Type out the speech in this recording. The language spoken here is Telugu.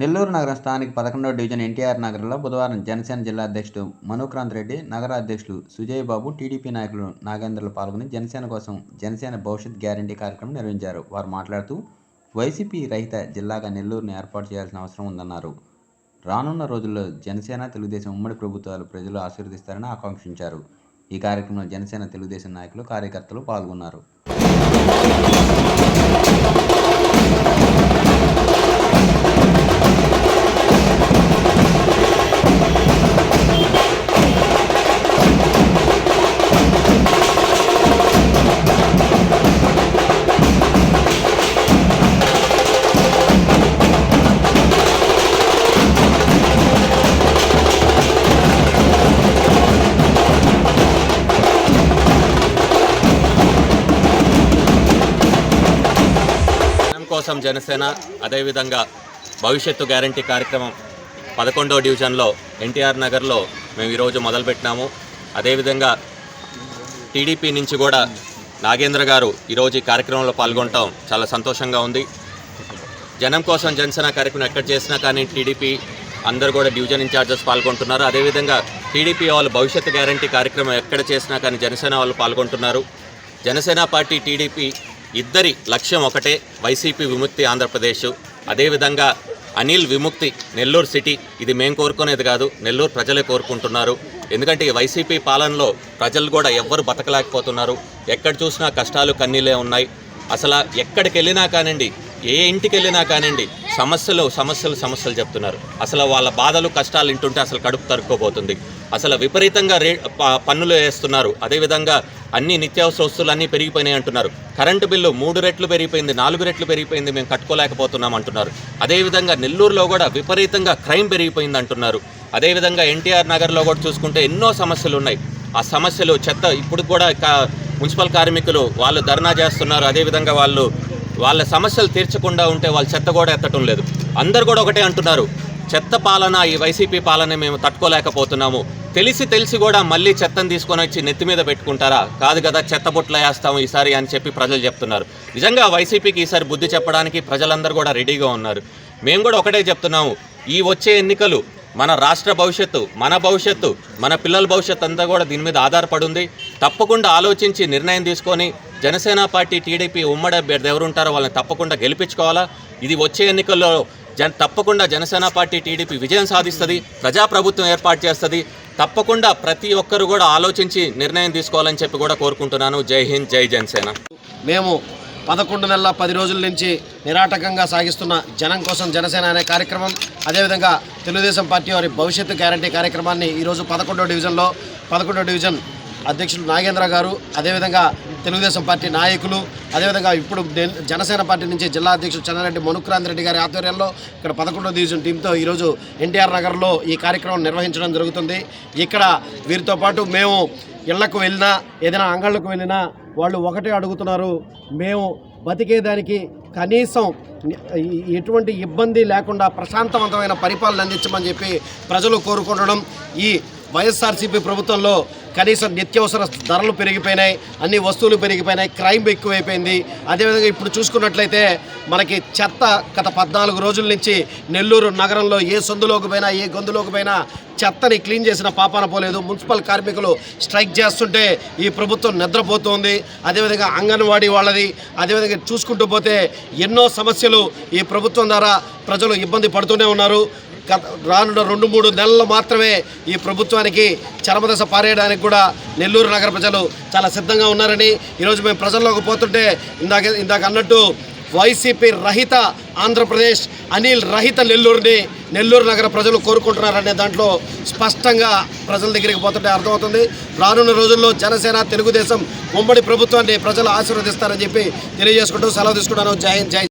నెల్లూరు నగరం స్థానిక పదకొండవ డివిజన్ ఎన్టీఆర్ నగర్లో బుధవారం జనసేన జిల్లా అధ్యక్షుడు మనుక్రాంత్ రెడ్డి నగర అధ్యక్షులు సుజయ్ బాబు టీడీపీ నాయకులు నాగేంద్రలు పాల్గొని జనసేన కోసం జనసేన భవిష్యత్ గ్యారంటీ కార్యక్రమం నిర్వహించారు. వారు మాట్లాడుతూ వైసీపీ రహిత జిల్లాగా నెల్లూరును ఏర్పాటు చేయాల్సిన అవసరం ఉందన్నారు. రానున్న రోజుల్లో జనసేన తెలుగుదేశం ఉమ్మడి ప్రభుత్వాలు ప్రజలు ఆశీర్వదిస్తారని ఆకాంక్షించారు. ఈ కార్యక్రమంలో జనసేన తెలుగుదేశం నాయకులు కార్యకర్తలు పాల్గొన్నారు. కోసం జనసేన అదేవిధంగా భవిష్యత్తు గ్యారంటీ కార్యక్రమం పదకొండవ డివిజన్లో ఎన్టీఆర్ నగర్లో మేము ఈరోజు మొదలుపెట్టినాము. అదేవిధంగా టీడీపీ నుంచి కూడా నాగేంద్ర గారు ఈరోజు ఈ కార్యక్రమంలో పాల్గొనటం చాలా సంతోషంగా ఉంది. జనం కోసం జనసేన కార్యక్రమం ఎక్కడ చేసినా కానీ టీడీపీ అందరు కూడా డివిజన్ ఇన్ఛార్జెస్ పాల్గొంటున్నారు. అదేవిధంగా టీడీపీ వాళ్ళు భవిష్యత్తు గ్యారంటీ కార్యక్రమం ఎక్కడ చేసినా కానీ జనసేన వాళ్ళు పాల్గొంటున్నారు. జనసేన పార్టీ టీడీపీ ఇద్దరి లక్ష్యం ఒకటే వైసీపీ విముక్తి ఆంధ్రప్రదేశ్. అదేవిధంగా అనిల్ విముక్తి నెల్లూరు సిటీ ఇది మేం కోరుకునేది కాదు నెల్లూరు ప్రజలే కోరుకుంటున్నారు. ఎందుకంటే ఈ వైసీపీ పాలనలో ప్రజలు కూడా ఎవ్వరు బతకలేకపోతున్నారు. ఎక్కడ చూసినా కష్టాలు కన్నీలే ఉన్నాయి. అసలు ఎక్కడికి వెళ్ళినా కానివ్వండి ఏ ఇంటికి వెళ్ళినా కానివ్వండి సమస్యలు సమస్యలు సమస్యలు చెప్తున్నారు. అసలు వాళ్ళ బాధలు కష్టాలు వింటుంటే అసలు కడుపు తరుక్కోబోతుంది. అసలు విపరీతంగా రే ప- పన్నులు వేస్తున్నారు. అదేవిధంగా అన్ని నిత్యావసర వస్తువులన్నీ పెరిగిపోయినాయి అంటున్నారు. కరెంటు బిల్లు మూడు రెట్లు పెరిగిపోయింది నాలుగు రెట్లు పెరిగిపోయింది మేము కట్టుకోలేకపోతున్నాం అంటున్నారు. అదేవిధంగా నెల్లూరులో కూడా విపరీతంగా క్రైమ్ పెరిగిపోయింది అంటున్నారు. అదేవిధంగా ఎన్టీఆర్ నగర్లో కూడా చూసుకుంటే ఎన్నో సమస్యలు ఉన్నాయి ఆ సమస్యలు చెత్త ఇప్పుడు కూడా కా- మున్సిపల్ కార్మికులు వాళ్ళు ధర్నా చేస్తున్నారు. అదేవిధంగా వాళ్ళు వాళ్ళ సమస్యలు తీర్చకుండా ఉంటే వాళ్ళు చెత్త కూడా ఎత్తటం లేదు. అందరు కూడా ఒకటే అంటున్నారు. చెత్త పాలన ఈ వైసీపీ పాలన మేము తట్టుకోలేకపోతున్నాము. తెలిసి తెలిసి కూడా మళ్ళీ చెత్తను తీసుకొని వచ్చి నెత్తి మీద పెట్టుకుంటారా? కాదు కదా చెత్త బొట్లు వేస్తాము ఈసారి అని చెప్పి ప్రజలు చెప్తున్నారు. నిజంగా వైసీపీకి ఈసారి బుద్ధి చెప్పడానికి ప్రజలందరూ కూడా రెడీగా ఉన్నారు. మేము కూడా ఒకటే చెప్తున్నాము. ఈ వచ్చే ఎన్నికలు మన రాష్ట్ర భవిష్యత్తు మన భవిష్యత్తు మన పిల్లల భవిష్యత్తు అంతా కూడా దీని మీద ఆధారపడి ఉంది తప్పకుండా ఆలోచించి నిర్ణయం తీసుకొని జనసేన పార్టీ టీడీపీ ఉమ్మడి అభ్యర్థి ఎవరుంటారో వాళ్ళని తప్పకుండా గెలిపించుకోవాలా? ఇది వచ్చే ఎన్నికల్లో జన్ తప్పకుండా జనసేన పార్టీ టీడీపీ విజయం సాధిస్తుంది ప్రజాప్రభుత్వం ఏర్పాటు చేస్తుంది. తప్పకుండా ప్రతి ఒక్కరు కూడా ఆలోచించి నిర్ణయం తీసుకోవాలని చెప్పి కూడా కోరుకుంటున్నాను. జై హింద్ జై జనసేన. మేము పదకొండు నెలల పది రోజుల నుంచి నిరాటకంగా సాగిస్తున్న జనం కోసం జనసేన అనే కార్యక్రమం అదేవిధంగా తెలుగుదేశం పార్టీ వారి భవిష్యత్తు గ్యారంటీ కార్యక్రమాన్ని ఈరోజు పదకొండో డివిజన్లో పదకొండో డివిజన్ అధ్యక్షులు నాగేంద్ర గారు అదేవిధంగా తెలుగుదేశం పార్టీ నాయకులు అదేవిధంగా ఇప్పుడు జనసేన పార్టీ నుంచి జిల్లా అధ్యక్షుడు చంద్రారెడ్డి మనుక్రాంత్ రెడ్డి గారి ఆధ్వర్యంలో ఇక్కడ పదకొండో డివిజన్ టీంతో ఈరోజు ఎన్టీఆర్ నగర్లో ఈ కార్యక్రమం నిర్వహించడం జరుగుతుంది. ఇక్కడ వీరితో పాటు మేము ఇళ్ళకు వెళ్ళినా ఏదైనా అంగళ్ళకు వెళ్ళినా వాళ్ళు ఒకటే అడుగుతున్నారు. మేము బతికేదానికి కనీసం ఎటువంటి ఇబ్బంది లేకుండా ప్రశాంతవంతమైన పరిపాలన అందించమని చెప్పి ప్రజలు కోరుకుంటడం ఈ వైఎస్ఆర్సీపీ ప్రభుత్వంలో కనీసం నిత్యావసర ధరలు పెరిగిపోయినాయి అన్ని వస్తువులు పెరిగిపోయినాయి క్రైమ్ ఎక్కువైపోయింది. అదేవిధంగా ఇప్పుడు చూసుకున్నట్లయితే మనకి చెత్త గత పద్నాలుగు రోజుల నుంచి నెల్లూరు నగరంలో ఏ సందులోకి పోయినా ఏ గొంతులోకి పోయినా చెత్తని క్లీన్ చేసిన పాపాన పోలేదు. మున్సిపల్ కార్మికులు స్ట్రైక్ చేస్తుంటే ఈ ప్రభుత్వం నిద్రపోతుంది. అదేవిధంగా అంగన్వాడీ వాళ్ళది. అదేవిధంగా చూసుకుంటూ పోతే ఎన్నో సమస్యలు ఈ ప్రభుత్వం ద్వారా ప్రజలు ఇబ్బంది పడుతూనే ఉన్నారు. గత రానున్న రెండు మూడు నెలలు మాత్రమే ఈ ప్రభుత్వానికి చరమదశ పారేయడానికి కూడా నెల్లూరు నగర ప్రజలు చాలా సిద్ధంగా ఉన్నారని ఈరోజు మేము ప్రజల్లోకి పోతుంటే ఇందాక ఇందాక అన్నట్టు వైసీపీ రహిత ఆంధ్రప్రదేశ్ అనిల్ రహిత నెల్లూరుని నెల్లూరు నగర ప్రజలు కోరుకుంటున్నారనే దాంట్లో స్పష్టంగా ప్రజల దగ్గరికి పోతుంటే అర్థమవుతుంది. రానున్న రోజుల్లో జనసేన తెలుగుదేశం ఉమ్మడి ప్రభుత్వాన్ని ప్రజలు ఆశీర్వదిస్తారని చెప్పి తెలియజేసుకుంటూ సెలవు తీసుకుంటాను జై జై